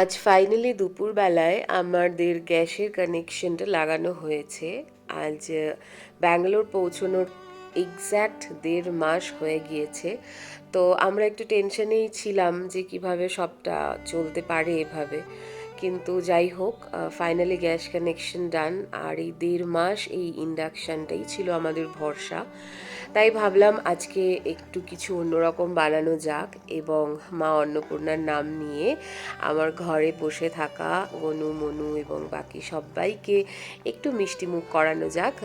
আজ ফাইনালি দুপুরবেলায় আমাদের গ্যাসের কানেকশনটা লাগানো হয়েছে। আজ ব্যাঙ্গালোর পৌঁছানোর এক্স্যাক্ট দেড় মাস হয়ে গিয়েছে। তো আমরা একটু টেনশনেই ছিলাম যে কীভাবে সবটা চলতে পারে এভাবে। কিন্তু যাই হোক ফাইনালি গ্যাস কানেকশন ডান আর এই দেড় মাস এই ইন্ডাকশানটাই ছিল আমাদের ভরসা। তাই ভাবলাম আজকে একটু কিছু অন্যরকম বানানো যাক এবং মা অন্নপূর্ণার নাম নিয়ে আমার ঘরে বসে থাকা গনু, মনু এবং বাকি সবাইকে একটু মিষ্টিমুখ করানো যাক।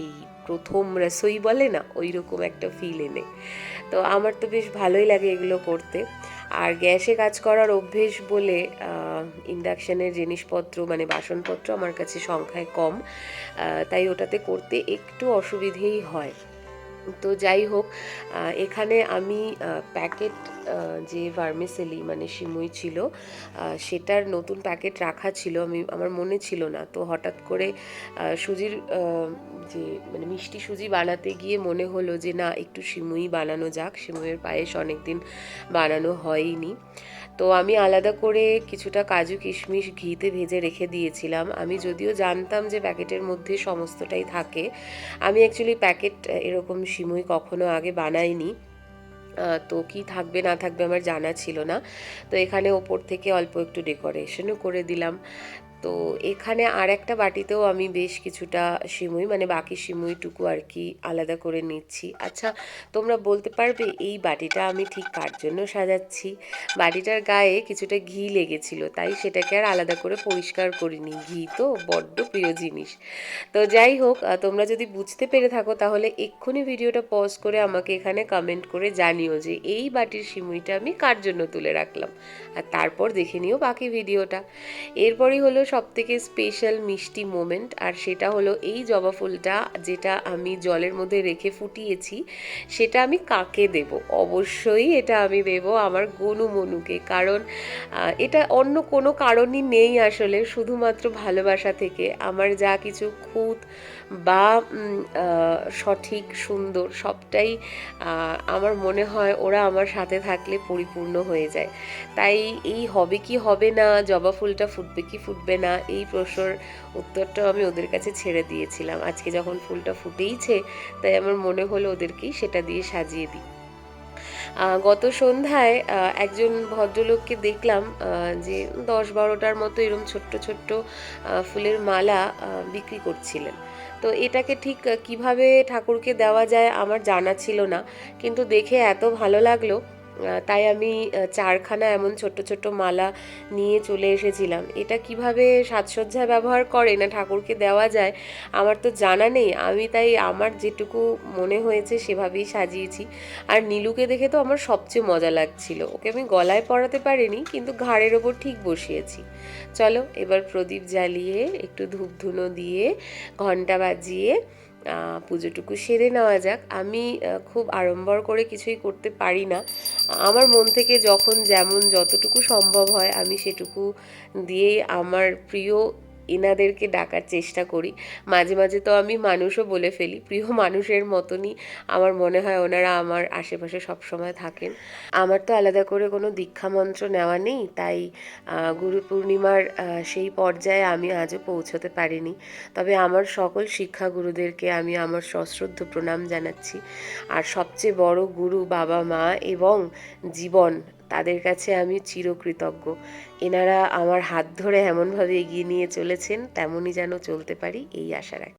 এই প্রথম রসই বলে না ওই রকম একটা ফিল এনে। তো আমার তো বেশ ভালোই লাগে এগুলো করতে। আর গ্যাসে কাজ করার অভ্যেস বলে ইন্ডাকশানের জিনিসপত্র মানে বাসনপত্র আমার কাছে সংখ্যায় কম তাই ওটাতে করতে একটু অসুবিধেই হয়। তো যাই হোক এখানে আমি প্যাকেট যে ভার্মিসেলি মানে সিমুই ছিল সেটার নতুন প্যাকেট রাখা ছিল, আমি, আমার মনে ছিল না। তো হঠাৎ করে সুজির যে মানে মিষ্টি সুজি বানাতে গিয়ে মনে হলো যে, না, একটু সিমুই বানানো যাক। সিমুইয়ের পায়েস অনেকদিন বানানো হয়নি। তো আমি আলাদা করে কিছুটা কাজু কিশমিশ ঘিতে ভেজে রেখে দিয়েছিলাম। আমি যদিও জানতাম যে প্যাকেটের মধ্যে সমস্তটাই থাকে, আমি অ্যাকচুয়ালি প্যাকেট এরকম সিমুই কখনো আগে বানাইনি আহ, তো কি থাকবে না থাকবে আমার জানা ছিল না। তো এখানে ওপর থেকে অল্প একটু ডেকোরেশনও করে দিলাম। তো এখানে আর একটা বাটিতেও আমি বেশ কিছুটা সিমুই মানে বাকি সিমুইটুকু আর কি আলাদা করে নিচ্ছি। আচ্ছা তোমরা বলতে পারবে এই বাটিটা আমি ঠিক কার জন্য সাজাচ্ছি? বাটিটার গায়ে কিছুটা ঘি লেগেছিল, তাই সেটাকে আর আলাদা করে পরিষ্কার করিনি। ঘি তো বড্ড প্রিয় জিনিস। তো যাই হোক তোমরা যদি বুঝতে পেরে থাকো, তাহলে এক্ষুনি ভিডিওটা পজ করে আমাকে এখানে কমেন্ট করে জানিও। যে এই বাটির সিমুইটা আমি কার জন্য তুলে রাখলাম? আর তারপর দেখে নিও বাকি ভিডিওটা। এরপরই হলো সব থেকে স্পেশাল মিষ্টি মোমেন্ট আর সেটা হলো এই জবা ফুলটা যেটা আমি জলের মধ্যে রেখে ফুটিয়েছি, সেটা আমি কাকে দেব? অবশ্যই এটা আমি দেব আমার গনু মনুকে, কারণ এটা অন্য কোনো কারণই নেই আসলে, শুধুমাত্র ভালোবাসা থেকে। আমার যা কিছু খুঁত বা সঠিক সুন্দর সবটাই আমার মনে হয় ওরা আমার সাথে থাকলে পরিপূর্ণ হয়ে যায়। তাই এই হবে কি হবে না, জবা ফুলটা ফুটবে কি ফুটবে না, এই প্রশ্নের উত্তরটাও আমি ওদের কাছে ছেড়ে দিয়েছিলাম। আজকে যখন ফুলটা ফুটেইছে, তাই আমার মনে হলো ওদেরকেই সেটা দিয়ে সাজিয়ে দিই। গত সন্ধ্যায় একজন ভদ্রলোককে দেখলাম যে দশ বারোটার মতো এরকম ছোট্ট ছোট্ট ফুলের মালা বিক্রি করছিলেন। তো এটাকে ঠিক কীভাবে ঠাকুরকে দেওয়া যায় আমার জানা ছিল না। কিন্তু দেখে এত ভালো লাগল। তাই আমি চারখানা এমন ছোট্ট ছোট্ট মালা নিয়ে চলে এসেছিলাম। এটা কীভাবে সাজসজ্জায় ব্যবহার করে না ঠাকুরকে দেওয়া যায়, আমার তো জানা নেই। আমি তাই আমার যেটুকু মনে হয়েছে সেভাবেই সাজিয়েছি। আর নীলুকে দেখে তো আমার সবচেয়ে মজা লাগছিল। ওকে আমি গলায় পরাতে পারিনি, কিন্তু ঘাড়ের ওপর ঠিক বসিয়েছি। চলো এবার প্রদীপ জ্বালিয়ে একটু ধূপ ধুনো দিয়ে ঘণ্টা বাজিয়ে পুজোটুকু সেরে নেওয়া যাক। আমি খুব আড়ম্বর করে কিছুই করতে পারি না। আমার মন থেকে যখন যেমন যতটুকু সম্ভব হয়, আমি সেটুকু দিয়েই আমার প্রিয় এনাদেরকে ডাকার চেষ্টা করি। মাঝে মাঝে তো আমি মানুষও বলে ফেলি, প্রিয় মানুষের মতনই। আমার মনে হয় ওনারা আমার আশেপাশে সব সময় থাকেন। আমার তো আলাদা করে কোনো দীক্ষা মন্ত্র নেওয়া নেই, তাই গুরু পূর্ণিমার সেই পর্যায়ে আমি আজও পৌঁছতে পারিনি। তবে আমার সকল শিক্ষা গুরুদেরকে আমি আমার সশ্রদ্ধ প্রণাম জানাচ্ছি। আর সবচেয়ে বড় গুরু বাবা মা এবং জীবন তাদের কাছে আমি চিরকৃতজ্ঞ। এনারা আমার হাত ধরে এমনভাবে এগিয়ে নিয়ে চলেছেন, তেমনই যেন চলতে পারি, এই আশা রাখি।